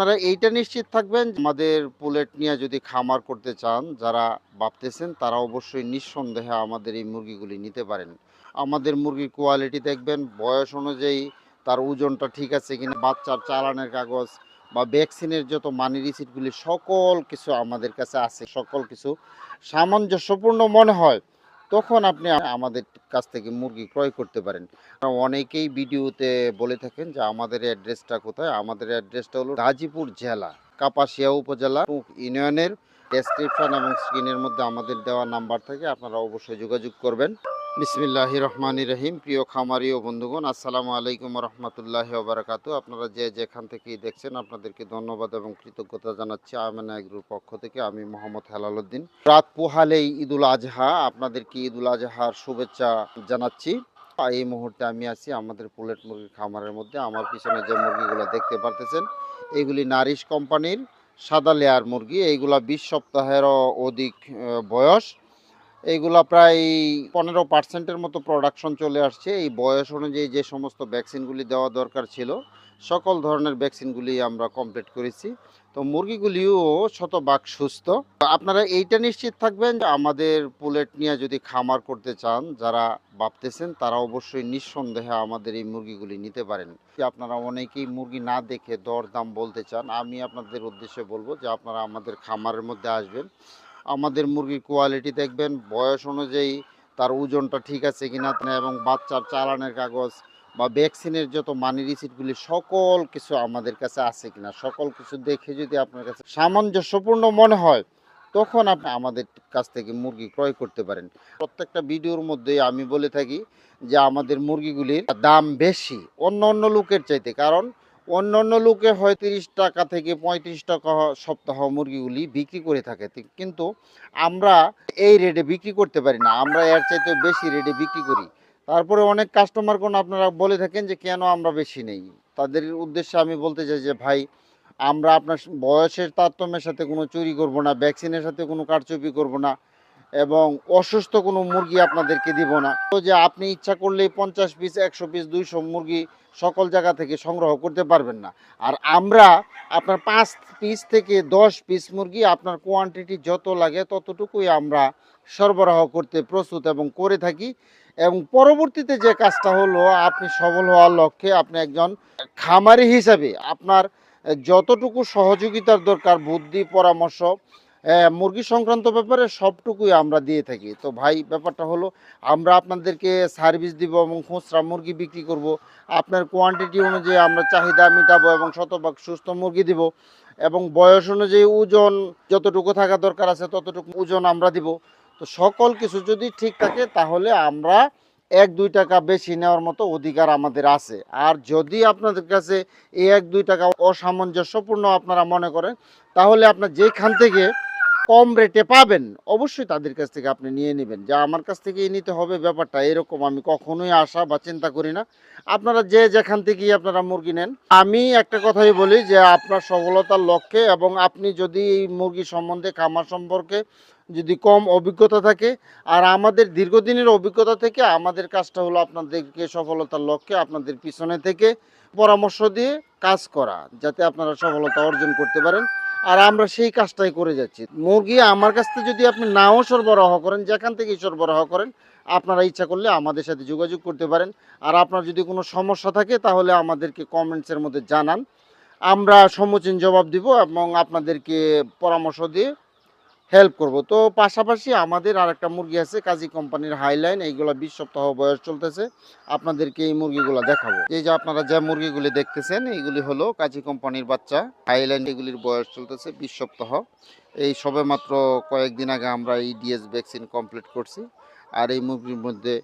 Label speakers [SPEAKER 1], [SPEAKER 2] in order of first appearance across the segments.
[SPEAKER 1] আপনারা এইটা নিশ্চিত থাকবেন আমাদের পুলেট নিয়ে যদি খামার করতে চান, যারা ভাবতেছেন তারা অবশ্যই নিঃসন্দেহে আমাদের এই মুরগিগুলি নিতে পারেন। আমাদের মুরগির কোয়ালিটি দেখবেন, বয়স অনুযায়ী তার ওজনটা ঠিক আছে কিনা, বাচ্চার চালানের কাগজ বা ভ্যাকসিনের যত মানি রিসিটগুলি সকল কিছু আমাদের কাছে আছে, সকল কিছু সামঞ্জস্যপূর্ণ মনে হয়। তখন আপনি আমাদের কাছ থেকে মুরগি ক্রয় করতে পারেন। অনেকেই ভিডিওতে বলে থাকেন যে, আমাদের অ্যাড্রেসটা কোথায়? আমাদের অ্যাড্রেসটা হলো গাজীপুর জেলা, কাপাসিয়া উপজেলা ইউনিয়নের ডেসক্রিপশন এবং স্ক্রিনের মধ্যে আমাদের দেওয়া নাম্বার থাকে আপনারা অবশ্যই যোগাযোগ করবেন। বিসমিল্লাহ রহমান রহিম প্রিয় খামারি ও বন্ধুগণ, আসসালামু আলাইকুম রহমতুল্লাহ বারাকাতু আপনারা যে যেখান থেকেই দেখছেন, আপনাদেরকে ধন্যবাদ এবং কৃতজ্ঞতা জানাচ্ছি আমেনা এগ্রুর পক্ষ থেকে। আমি মোহাম্মদ হেলাল উদ্দিন রাত পোহালেই ঈদুল আজহা, আপনাদেরকে ঈদুল আজহার শুভেচ্ছা জানাচ্ছি। এই মুহূর্তে আমি আছি আমাদের পুলেট মুরগির খামারের মধ্যে। আমার পিছনে যে মুরগিগুলো দেখতে পারতেছেন, এগুলি নারিশ কোম্পানির সাদা লেয়ার মুরগি। এইগুলা বিশ সপ্তাহেরও অধিক বয়স। এইগুলা প্রায় পনেরো পার্সেন্টের মতো প্রোডাকশন চলে আসছে। এই বয়স অনুযায়ী যে সমস্ত ভ্যাকসিনগুলি দেওয়া দরকার ছিল, সকল ধরনের ভ্যাকসিনগুলি আমরা কমপ্লিট করেছি। তো মুরগিগুলিও শতভাগ সুস্থ। আপনারা এইটা নিশ্চিত থাকবেন যে আমাদের পুলেট নিয়ে যদি খামার করতে চান, যারা ভাবতেছেন তারা অবশ্যই নিঃসন্দেহে আমাদের এই মুরগিগুলি নিতে পারেন। আপনারা অনেকেই মুরগি না দেখে দর দাম বলতে চান, আমি আপনাদের উদ্দেশ্যে বলব যে আপনারা আমাদের খামারের মধ্যে আসবেন। আমাদের মুরগির কোয়ালিটি দেখবেন, বয়স অনুযায়ী তার ওজনটা ঠিক আছে কিনা এবং বাচ্চার চালানের কাগজ বা ভ্যাকসিনের যত মানি রিসিটগুলি সকল কিছু আমাদের কাছে আছে কিনা, সকল কিছু দেখে যদি আপনার কাছে সামঞ্জস্যপূর্ণ মনে হয়, তখন আপনি আমাদের কাছ থেকে মুরগি ক্রয় করতে পারেন। প্রত্যেকটা ভিডিওর মধ্যেই আমি বলে থাকি যে আমাদের মুরগিগুলির দাম বেশি অন্য অন্য লোকের চাইতে, কারণ অন্য অন্য লোকে হয় তিরিশ টাকা থেকে পঁয়ত্রিশ টাকা সপ্তাহ মুরগিগুলি বিক্রি করে থাকে। কিন্তু আমরা এই রেটে বিক্রি করতে পারি না। আমরা এর চাইতে বেশি রেটে বিক্রি করি। তারপরে অনেক কাস্টমার কোন আপনারা বলে থাকেন যে, কেন আমরা বেশি নেই? তাদের উদ্দেশ্যে আমি বলতে চাই যে, ভাই, আমরা আপনার বয়সের তারতম্যের সাথে কোনো চুরি করব না ভ্যাকসিনের সাথে কোনো কারচুপি করব না। এবং অসুস্থ কোনো মুরগি আপনাদেরকে দিব না। তো যে আপনি ইচ্ছা করলেই পঞ্চাশ পিস, একশো পিস, দুইশো মুরগি সকল জায়গা থেকে সংগ্রহ করতে পারবেন না। আর আমরা আপনার পাঁচ পিস থেকে দশ পিস মুরগি আপনার কোয়ান্টিটি যত লাগে ততটুকুই আমরা সরবরাহ করতে প্রস্তুত এবং করে থাকি। এবং পরবর্তীতে যে কাজটা হলো, আপনি সফল হওয়ার লক্ষ্যে আপনি একজন খামারি হিসাবে আপনার যতটুকু সহযোগিতার দরকার, বুদ্ধি, পরামর্শ মুরগি সংক্রান্ত ব্যাপারে সবটুকুই আমরা দিয়ে থাকি। তো ভাই, ব্যাপারটা হলো, আমরা আপনাদেরকে সার্ভিস দিব এবং খুচরা মুরগি বিক্রি করব। আপনার কোয়ান্টিটি অনুযায়ী আমরা চাহিদা মেটাবো এবং শতভাগ সুস্থ মুরগি দিব এবং বয়স অনুযায়ী ওজন যতটুকু থাকা দরকার আছে ততটুকু ওজন আমরা দিব। তো সকল কিছু যদি ঠিক থাকে, তাহলে আমরা এক, দুই টাকা বেশি নেওয়ার মতো অধিকার আমাদের আছে। আর যদি আপনাদের কাছে এই এক, দুই টাকা অসামঞ্জস্যপূর্ণ আপনারা মনে করেন, তাহলে আপনার যেখান থেকে কম রেটে পাবেন। অবশ্যই তাদের কাছ থেকে আপনি নিয়ে নেবেন। যা আমার কাছ থেকেই নিতে হবে ব্যাপারটা, এরকম আমি কখনোই আশা বা চিন্তা করি না। আপনারা যে যেখান থেকেই আপনারা মুরগি নেন, আমি একটা কথাই বলি যে আপনার সফলতার লক্ষ্যে এবং আপনি যদি এই মুরগি সম্বন্ধে, খামার সম্পর্কে যদি কম অভিজ্ঞতা থাকে, আর আমাদের দীর্ঘদিনের অভিজ্ঞতা থেকে, আমাদের কাজটা হলো আপনাদেরকে সফলতার লক্ষ্যে, আপনাদের পিছনে থেকে পরামর্শ দিয়ে কাজ করা, যাতে আপনারা সফলতা অর্জন করতে পারেন। আর আমরা সেই কাজটাই করে যাচ্ছি। মুরগি আমার কাছ থেকে যদি আপনি নাও সরবরাহ করেন, যেখান থেকেই সরবরাহ করেন, আপনারা ইচ্ছা করলে আমাদের সাথে যোগাযোগ করতে পারেন। আর আপনার যদি কোনো সমস্যা থাকে, তাহলে আমাদেরকে কমেন্টসের মধ্যে জানান। আমরা সমুচীন জবাব দিব এবং আপনাদেরকে পরামর্শ দিয়ে হেল্প করব। তো পাশাপাশি আমাদের আর একটা মুরগি আছে, কাজী কোম্পানির হাইলাইন এইগুলো বিশ সপ্তাহ বয়স চলতেছে। আপনাদেরকে এই মুরগিগুলো দেখাবো। এই যে আপনারা যে মুরগিগুলি দেখতেছেন, এইগুলি হলো কাজী কোম্পানির বাচ্চা। হাইলাইন এগুলির বয়স চলতেছে বিশ সপ্তাহ। এই সবে মাত্র কয়েকদিন আগে আমরা এই ডিএস ভ্যাকসিন কমপ্লিট করছি। আর এই মুরগির মধ্যে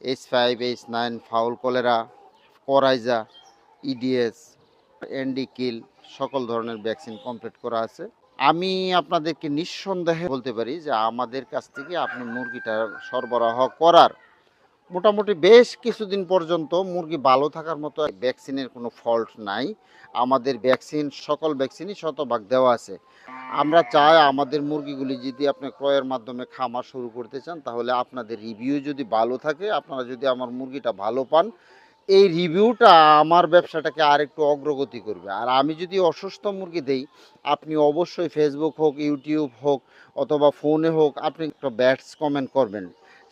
[SPEAKER 1] H five H nine fowl cholera coryza EDS ND kill সকল ধরনের ভ্যাকসিন কমপ্লিট করা আছে। আমি আপনাদেরকে নিঃসন্দেহে বলতে পারি যে আমাদের কাছ থেকে আপনি মুরগিটা সরবরাহ করার মোটামুটি বেশ কিছুদিন পর্যন্ত মুরগি ভালো থাকার মতো ভ্যাকসিনের কোনো ফল্ট নাই। আমাদের ভ্যাকসিন, সকল ভ্যাকসিনই শতভাগ দেওয়া আছে। আমরা চাই আমাদের মুরগিগুলি যদি আপনি ক্রয়ের মাধ্যমে খামার শুরু করতে চান, তাহলে আপনাদের রিভিউ যদি ভালো থাকে, আপনারা যদি আমার মুরগিটা ভালো পান এই রিভিউটা আমার ব্যবসাটাকে আরেকটু অগ্রগতি করবে। আর আমি যদি অসুস্থ মুরগি দেই, আপনি অবশ্যই ফেসবুক হোক ইউটিউব হোক, অথবা ফোনে হোক, আপনি একটা ব্যাটস কমেন্ট করবেন।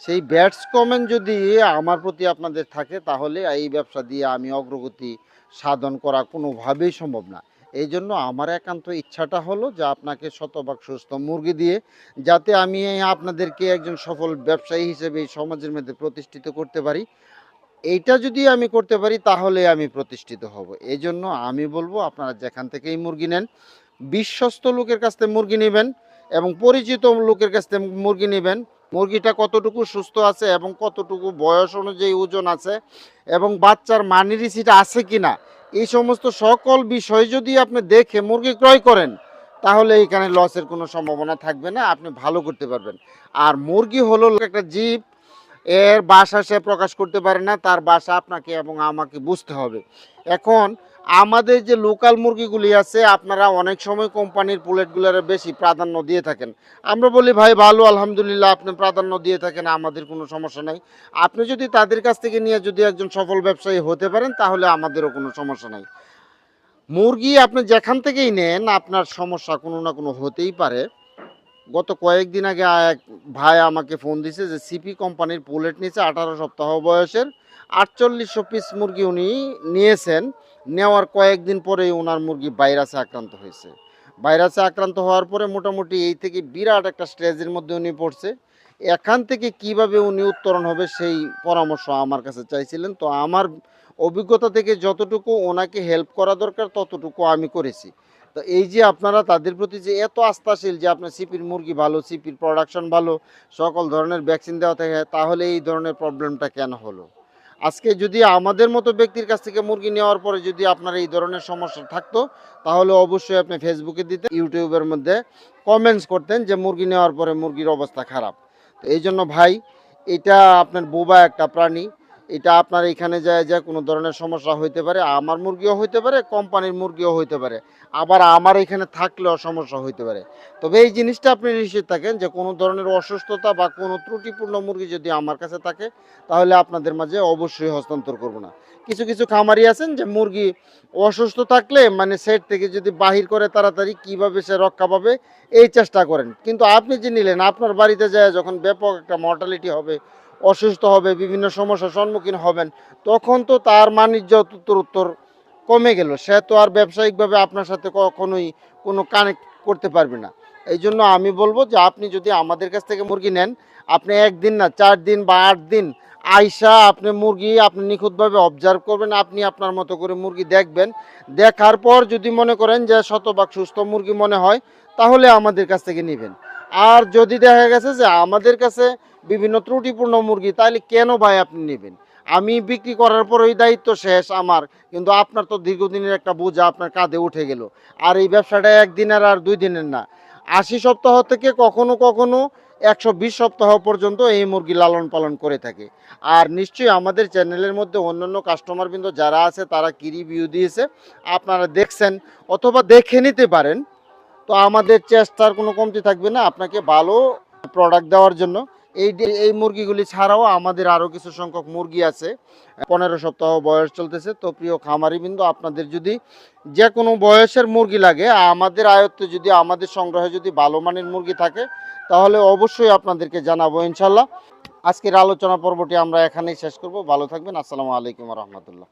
[SPEAKER 1] সেই ব্যাটস কমেন্ট যদি আমার প্রতি আপনাদের থাকে, তাহলে এই ব্যবসা দিয়ে আমি অগ্রগতি সাধন করা কোনোভাবেই সম্ভব না। এই জন্য আমার একান্ত ইচ্ছাটা হলো যে আপনাকে শতভাগ সুস্থ মুরগি দিয়ে, যাতে আমি আপনাদেরকে একজন সফল ব্যবসায়ী হিসেবে সমাজের মধ্যে প্রতিষ্ঠিত করতে পারি। এইটা যদি আমি করতে পারি, তাহলে আমি প্রতিষ্ঠিত হব। এই জন্য আমি বলব, আপনারা যেখান থেকেই মুরগি নেন, বিশ্বস্ত লোকের কাছ থেকে মুরগি নেবেন এবং পরিচিত লোকের কাছ থেকে মুরগি নেবেন। মুরগিটা কতটুকু সুস্থ আছে এবং কতটুকু বয়স অনুযায়ী ওজন আছে এবং বাচ্চার মানি রিসিট আছে কিনা, এই সমস্ত সকল বিষয় যদি আপনি দেখে মুরগি ক্রয় করেন, তাহলে এখানে লসের কোনো সম্ভাবনা থাকবে না। আপনি ভালো করতে পারবেন। আর মুরগি হলো একটা জীব এর বাসা সে প্রকাশ করতে পারে না, তার বাসা আপনাকে এবং আমাকে বুঝতে হবে। এখন আমাদের যে লোকাল মুরগিগুলি আছে, আপনারা অনেক সময় কোম্পানির পুলেটগুলোর বেশি প্রাধান্য দিয়ে থাকেন। আমরা বলি, ভাই, ভালো, আলহামদুলিল্লাহ, আপনি প্রাধান্য দিয়ে থাকেন, আমাদের কোনো সমস্যা নাই। আপনি যদি তাদের কাছ থেকে নিয়ে যদি একজন সফল ব্যবসায়ী হতে পারেন, তাহলে আমাদেরও কোনো সমস্যা নাই। মুরগি আপনি যেখান থেকেই নেন, আপনার সমস্যা কোনো না কোনো হতেই পারে। গত কয়েকদিন আগে এক ভাই আমাকে ফোন দিছে যে সিপি কোম্পানির পুলেট নিচে আঠারো সপ্তাহ বয়সের। আটচল্লিশশো পিস মুরগি উনি নিয়েছেন। নেওয়ার কয়েকদিন পরেই ওনার মুরগি ভাইরাসে আক্রান্ত হয়েছে। ভাইরাসে আক্রান্ত হওয়ার পরে মোটামুটি এই থেকে বিরাট একটা স্টেজের মধ্যে উনি পড়ছে। এখান থেকে কীভাবে উনি উত্তরণ হবে সেই পরামর্শ আমার কাছে চাইছিলেন। তো আমার অভিজ্ঞতা থেকে যতটুকু ওনাকে হেল্প করা দরকার, ততটুকু আমি করেছি। তো এই যে আপনারা তাদের প্রতি যে এত আস্থাশীল যে আপনার সিপির মুরগি ভালো সিপির প্রোডাকশন ভালো, সকল ধরনের ভ্যাকসিন দেওয়া থাকে, তাহলে এই ধরনের প্রবলেমটা কেন হলো? আজকে যদি আমাদের মতো ব্যক্তির কাছ থেকে মুরগি নেওয়ার পরে যদি আপনার এই ধরনের সমস্যা থাকতো, তাহলে অবশ্যই আপনি ফেসবুকে দিতেন, ইউটিউবের মধ্যে কমেন্টস করতেন যে মুরগি নেওয়ার পরে মুরগির অবস্থা খারাপ। তো এই জন্য ভাই, এটা আপনার বোবা একটা প্রাণী এটা আপনার এখানে যায় যে কোনো ধরনের সমস্যা হইতে পারে, আমার মুরগিও হইতে পারে, কোম্পানির মুরগিও হইতে পারে, আবার আমার এখানে থাকলেও সমস্যা হইতে পারে। তবে এই জিনিসটা আপনি নিশ্চিত থাকেন যে কোনো ধরনের অসুস্থতা বা কোনো ত্রুটিপূর্ণ মুরগি যদি আমার কাছে থাকে, তাহলে আপনাদের মাঝে অবশ্যই হস্তান্তর করব না। কিছু কিছু খামারি আছেন যে মুরগি অসুস্থ থাকলে মানে সেট থেকে যদি বাহির করে তাড়াতাড়ি কীভাবে সে রক্ষা পাবে, এই চেষ্টা করেন। কিন্তু আপনি যে নিলেন, আপনার বাড়িতে যায় যখন ব্যাপক একটা মর্টালিটি হবে অসুস্থ হবে, বিভিন্ন সমস্যার সম্মুখীন হবেন, তখন তো তার বাণিজ্য উত্তর কমে গেল। সে তো আর ব্যবসায়িকভাবে আপনার সাথে কখনোই কোনো কানেক্ট করতে পারবে না। এই জন্য আমি বলব যে আপনি যদি আমাদের কাছ থেকে মুরগি নেন, আপনি একদিন না, চার দিন বা আট দিন আইসা আপনি মুরগি আপনি নিখুঁতভাবে অবজার্ভ করবেন, আপনি আপনার মতো করে মুরগি দেখবেন। দেখার পর যদি মনে করেন যে শতভাগ সুস্থ মুরগি মনে হয়, তাহলে আমাদের কাছ থেকে নেবেন। আর যদি দেখা গেছে যে আমাদের কাছে বিভিন্ন ত্রুটিপূর্ণ মুরগি, তাহলে কেন ভাই আপনি নেবেন? আমি বিক্রি করার পর ওই দায়িত্ব শেষ আমার, কিন্তু আপনার তো দীর্ঘদিনের একটা বোঝা আপনার কাঁধে উঠে গেল। আর এই ব্যবসাটা একদিনের আর দুই দিনের না। আশি সপ্তাহ থেকে কখনো কখনো একশো বিশ সপ্তাহ পর্যন্ত এই মুরগি লালন পালন করে থাকে। আর নিশ্চয়ই আমাদের চ্যানেলের মধ্যে অন্যান্য কাস্টমারবৃন্দ যারা আছে, তারা কি রিভিউ দিয়েছে, আপনারা দেখছেন অথবা দেখে নিতে পারেন। তো আমাদের চেষ্টার কোনো কমতি থাকবে না, আপনাকে ভালো প্রোডাক্ট দেওয়ার জন্য। এই এই মুরগিগুলি ছাড়াও আমাদের আরও কিছু সংখ্যক মুরগি আছে। পনেরো সপ্তাহ বয়স চলতেছে, তো প্রিয় খামারিবৃন্দ, আপনাদের যদি যে কোনো বয়সের মুরগি লাগে, আমাদের আয়ত্তে যদি, আমাদের সংগ্রহে যদি ভালো মানের মুরগি থাকে, তাহলে অবশ্যই আপনাদেরকে জানাব ইনশাল্লাহ। আজকের আলোচনা পর্বটি আমরা এখানেই শেষ করব। ভালো থাকবেন। আসসালামু আলাইকুম রহমতুল্লাহ।